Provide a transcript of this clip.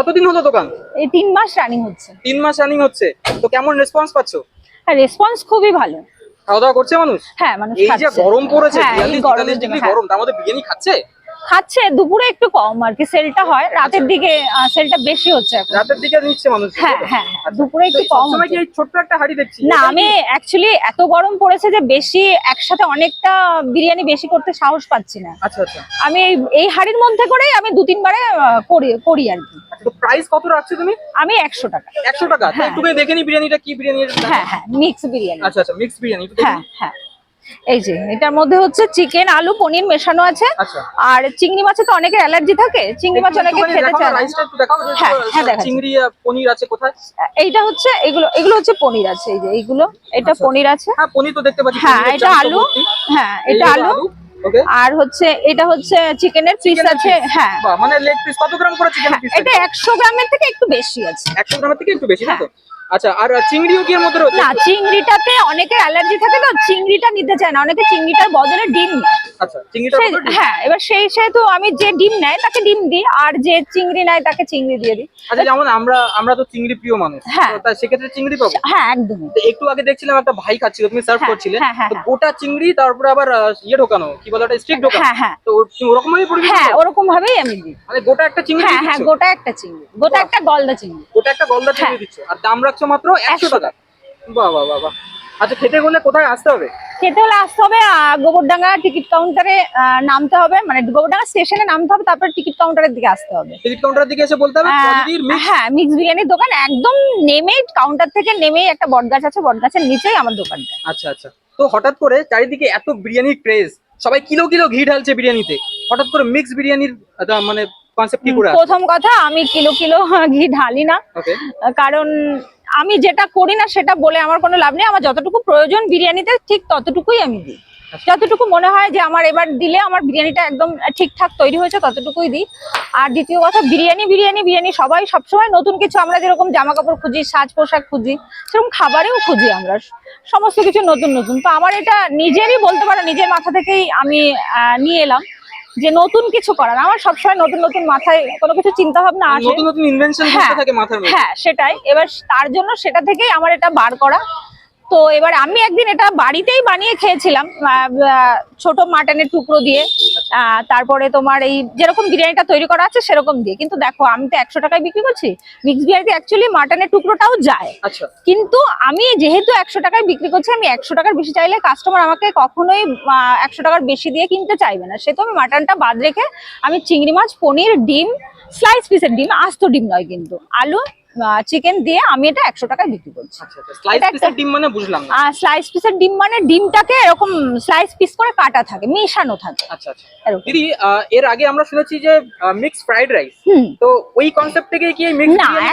কতদিন হলো দোকান? এই তিন মাস রানিং হচ্ছে। তিন মাস রানিং হচ্ছে। তো কেমন রেসপন্স পাচ্ছ? হ্যাঁ রেসপন্স খুবই ভালো। খাওয়া দাওয়া করছে মানুষ? হ্যাঁ মানুষ এই যে গরম পড়েছে হ্যাঁ, বিয়াল্লিশ ডিগ্রি হ্যাঁ। গরম তার মধ্যে বিরিয়ানি খাচ্ছে? খাচ্ছে দুপুরে একটু কম আর কি সেলটা হয়। রাতের দিকে সেলটা বেশি হচ্ছে এখন। রাতের দিকে নিচ্ছে মানুষ হ্যাঁ হ্যাঁ হ্যাঁ, দুপুরে একটু কম ছোট্ট একটা হাড়ি দেখছি? না আমি অ্যাকচুয়ালি এত গরম পড়েছে যে বেশি একসাথে অনেকটা বিরিয়ানি বেশি করতে সাহস পাচ্ছি না। আচ্ছা আচ্ছা। আমি এই- হাড়ির মধ্যে করেই আমি দু তিনবারে করি করি আর কি। আচ্ছা, তো প্রাইস কত রাখছো তুমি? আমি একশো টাকা। একশো টাকা? তো হ্যাঁ। একটু দেখে নি বিরিয়ানিটা কি বিরিয়ানি হ্যাঁ হ্যাঁ মিক্স বিরিয়ানি। আচ্ছা আচ্ছা মিক্স বিরিয়ানি হ্যাঁ হ্যাঁ। এই যে এটার মধ্যে হচ্ছে চিকেন আলু পনির মেশানো আছে। আচ্ছা। আর চিংড়ি মাছে তো অনেকের অ্যালার্জি থাকে চিংড়ি মাছ অনেকে খেতে চায় না, হ্যাঁ, হ্যাঁ। চিংড়ি আর পনির আছে কোথায়? এইটা হচ্ছে এগুলো এগুলো হচ্ছে পনির আছে এই যে এইগুলো এটা আচ্ছা। পনির আছে। হ্যাঁ পনির তো দেখতে পাচ্ছি হ্যাঁ এটা আলু হ্যাঁ এটা আলু। আর হচ্ছে এটা হচ্ছে চিকেনের পিস আছে হ্যাঁ। মানে লেগ পিস কত গ্রাম করে চিকেন পিস এটা একশো গ্রামের থেকে একটু বেশি আছে। একশো গ্রামের থেকে একটু বেশি না হ্যাঁ। তো আচ্ছা আর চিংড়িও কি এর মধ্যে রয়েছে? না চিংড়িটাতে অনেকের অ্যালার্জি থাকে তো চিংড়িটা নিতে চায় না। অনেকে চিংড়িটার বদলে ডিম নেয়। আচ্ছা চিংড়িটা হ্যাঁ এবার সেই সেহেতু আমি যে ডিম নেয় তাকে ডিম দিই আর যে চিংড়ি নেয় তাকে চিংড়ি দিয়ে দিই। আচ্ছা যেমন আমরা আমরা তো চিংড়ি প্রিয় মানুষ হ্যাঁ। তো তাই সেক্ষেত্রে চিংড়ি পাবো? হ্যাঁ একদমই তো একটু আগে দেখছিলাম একটা ভাই খাচ্ছিল তুমি সার্ভ হ্যাঁ, করছিলে হ্যাঁ, হ্যাঁ, তো। গোটা চিংড়ি তারপরে আবার ইয়ে ঢোকানো কি বলে ওটা স্টিক ঢোকানো? হ্যাঁ হ্যাঁ। তো ওরকম ভাবে পরিবেশ হ্যাঁ ওরকম ভাবেই আমি দিই। মানে গোটা একটা চিংড়ি হ্যাঁ হ্যাঁ গোটা একটা চিংড়ি গোটা একটা গলদা চিংড়ি। গোটা একটা গলদা চিংড়ি। দিচ্ছ? আর দাম রাখছো মাত্র একশো টাকা। বাহ বাহ বাহ আচ্ছা খেতে গেলে কোথায় আসতে হবে? খেতে হলে আসতে হবে গোবরডাঙ্গা টিকিট কাউন্টারে নামতে হবে। মানে গোবরডাঙ্গা স্টেশনে নামতে হবে তারপর টিকিট কাউন্টারের দিকে আসতে হবে। টিকিট কাউন্টারের দিকে এসে বলতে হবে প্রদীর মিক্স হ্যাঁ মিক্স বিরিয়ানির দোকান একদম নেমেই কাউন্টার থেকে নেমেই একটা বটগাছ আছে বটগাছের নিচেই আমার দোকানটা। আচ্ছা আচ্ছা। তো হঠাৎ করে চারিদিকে এত বিরিয়ানির ক্রেজ সবাই কিলো কিলো ঘি ঢালছে বিরিয়ানিতে। হঠাৎ করে মিক্স বিরিয়ানির মানে কনসেপ্ট কি করে প্রথম কথা আমি কিলো কিলো ঘি ঢালি না। কারণ আমি যেটা করি না সেটা বলে আমার কোনো লাভ নেই। আমার যতটুকু প্রয়োজন বিরিয়ানিতে, ঠিক ততটুকুই আমি দিই। যতটুকু মনে হয় যে আমার এবার দিলে আমার বিরিয়ানিটা একদম ঠিকঠাক তৈরি হয়েছে, ততটুকুই দিই। আর দ্বিতীয় কথা, বিরিয়ানি বিরিয়ানি বিরিয়ানি সবাই সবসময় নতুন কিছু আমরা যেরকম জামা কাপড় খুঁজি সাজ পোশাক খুঁজি, সেরকম খাবারেও খুঁজি আমরা। সমস্ত কিছু নতুন নতুন। তো আমার এটা নিজেরই বলতে পারো, নিজের মাথা থেকেই আমি নিয়ে এলাম। যে নতুন কিছু করার। আমার সবসময় নতুন নতুন মাথায় কোনো কিছু চিন্তা ভাবনা আসে। নতুন নতুন ইনভেনশন হ্যাঁ, থাকে মাথার মধ্যে। হ্যাঁ সেটাই। এবার তার জন্য সেটা থেকেই আমার এটা বার করা। তো এবার আমি একদিন এটা বাড়িতেই বানিয়ে খেয়েছিলাম ছোট মাটনের টুকরো দিয়ে তারপরে তোমার এই যেরকম বিরিয়ানিটা তৈরি করা আছে সেরকম দিয়ে। কিন্তু দেখো আমি তো একশো টাকায় বিক্রি করছি মিক্স বিরিয়ানিতে অ্যাকচুয়ালি মাটনের টুকরোটাও যায়। আচ্ছা। কিন্তু আমি যেহেতু একশো টাকায় বিক্রি করছি আমি একশো টাকার বেশি চাইলে কাস্টমার আমাকে কখনোই একশো টাকার বেশি দিয়ে কিনতে চাইবে না। সে তো আমি মাটনটা বাদ রেখে আমি চিংড়ি মাছ পনির ডিম স্লাইস পিসের ডিম আস্ত ডিম নয় কিন্তু। আলু চিকেন দিয়ে আমি এটা একশো টাকায় বিক্রি করছি। আচ্ছা আচ্ছা। স্লাইস পিসের ডিম মানে বুঝলাম আর স্লাইস পিসের ডিম মানে ডিমটাকে এরকম স্লাইস পিস করে কাটা থাকে মেশানো থাকে। আচ্ছা আচ্ছা। দিদি এর আগে আমরা শুনেছি যে মিক্স ফ্রাইড রাইস তো ওই কনসেপ্ট থেকে কি না